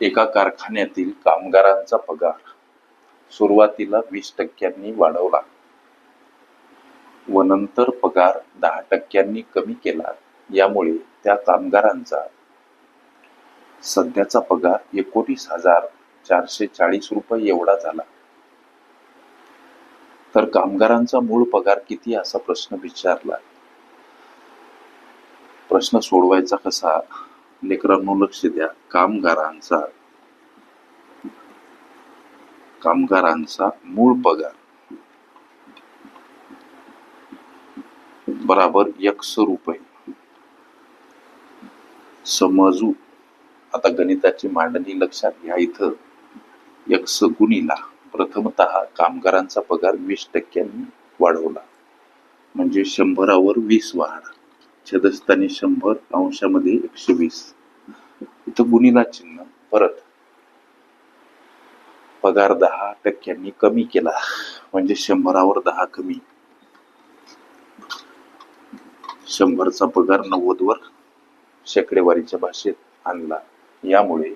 एका कारखान्यातील कामगारांचा पगार. सुरुवातीला वीस टक्क्यांनी वाढवला. व नंतर पगार दहा टक्क्यांनी कमी केला. यामुळे त्या कामगारांचा सध्याचा पगार एकोणीस हजार चारशे चाळीस रुपये एवढा झाला. तर कामगारांचा मूळ पगार किती असा प्रश्न विचारला? प्रश्न सोडवायचा कसा? लेकरांनो लक्ष द्या. कामगारांचा कामगारांचा मूळ पगार. बराबर एकश रुपये. समजू? आता गणिताची मांडणी लक्षात घ्या इथं. यक्ष गुणीला प्रथमतः कामगारांचा पगार वीस टक्क्यांनी वाढवला. म्हणजे शंभरावर वीस वाढ. छेदस्थानी शंभर अंशामध्ये एकशे वीस. इथं गुणीला चिन्ह परत. पगार दहा टक्क्यांनी कमी केला. म्हणजे शंभरावर दहा कमी. शंभरचा पगार नव्वद वर शेकडेवारीच्या भाषेत आणला. यामुळे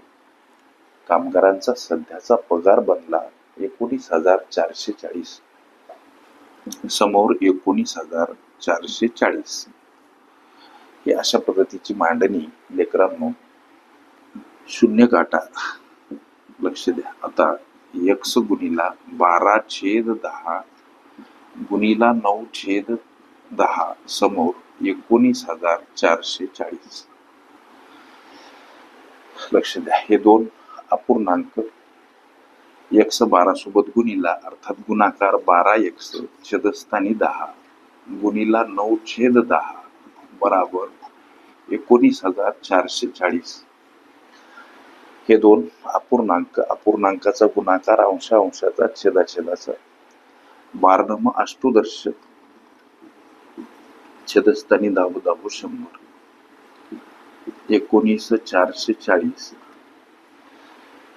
कामगारांचा सध्याचा पगार बनला एकोणीस हजार चारशे चाळीस. समोर एकोणीस हजार चारशे चाळीस. ही अशा पद्धतीची मांडणी लेकरांनो शून्य गाठा. लक्ष द्या. आता एक्स गुणीला बारा छेद दहा गुणीला नऊ छेद दहा समोर एकोणीस हजार चारशे चाळीस. लक्ष द्या हे दोन अपूर्णांक. एक्स बारा सोबत गुणीला अर्थात गुणाकार बारा एक्स छेदस्थानी दहा गुणीला नऊ छेद दहा बराबर एकोणीस हजार चारशे चाळीस. हे दोन अपूर्णांक अपूर्णांकाचा गुणाकार अंशा अंशाचा छेदाछेदाचा. बारनम अष्टुदर्शक. छेदस्थानी दाबू दाबू शंभर. एकोणीस चारशे चाळीस.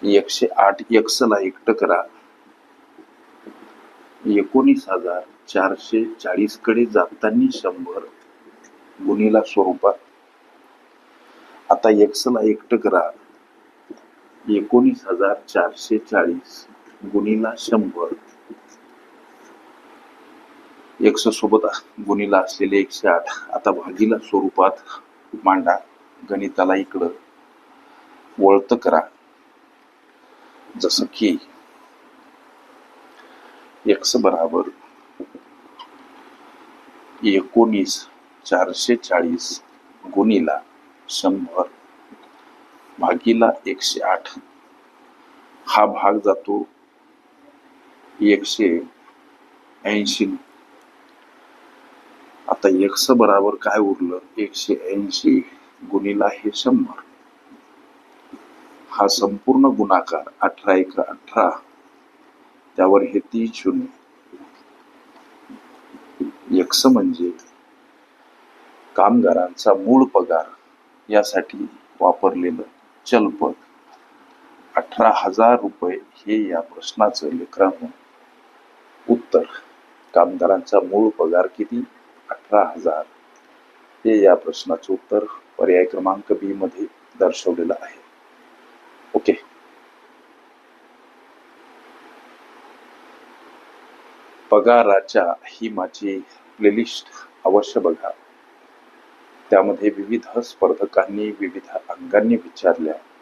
एकशे आठ एक्सला एकटं करा. एकोणीस हजार चारशे चाळीसकडे जाताना शंभर गुणीला स्वरूपात. आता एक्सला एकटं करा. एकोणीस हजार चारशे चाळीस गुणीला शंभर. एकशे सोबत गुणीला असलेले एकशे आठ. आता भागीला स्वरूपात मांडा. गणिताला इकडं. वळत करा. जसं की एक्स बराबर एकोणीस चारशे चाळीस गुणीला शंभर. भागीला एकशे आठ. हा भाग जातो एकशे ऐंशी. आता एकस बराबर काय उरलं? एकशे ऐंशी गुणीला हे शंभर. हा संपूर्ण गुणाकार अठरा एक अठरा. त्यावर हे तीन शून्य. यक्ष म्हणजे कामगारांचा मूळ पगार यासाठी वापरलेलं चलपद अठरा हजार रुपये हे या प्रश्नाचं लेकरांनो उत्तर. कामगारांचा मूळ पगार किती? अठरा हजार. हे या प्रश्नाचं उत्तर पर्याय क्रमांक बी मध्ये दर्शवलेलं आहे. ओके. पगाराच्या ही माझी प्लेलिस्ट अवश्य बघा. त्यामध्ये विविध स्पर्धकांनी विविध अंगांनी विचारल्या.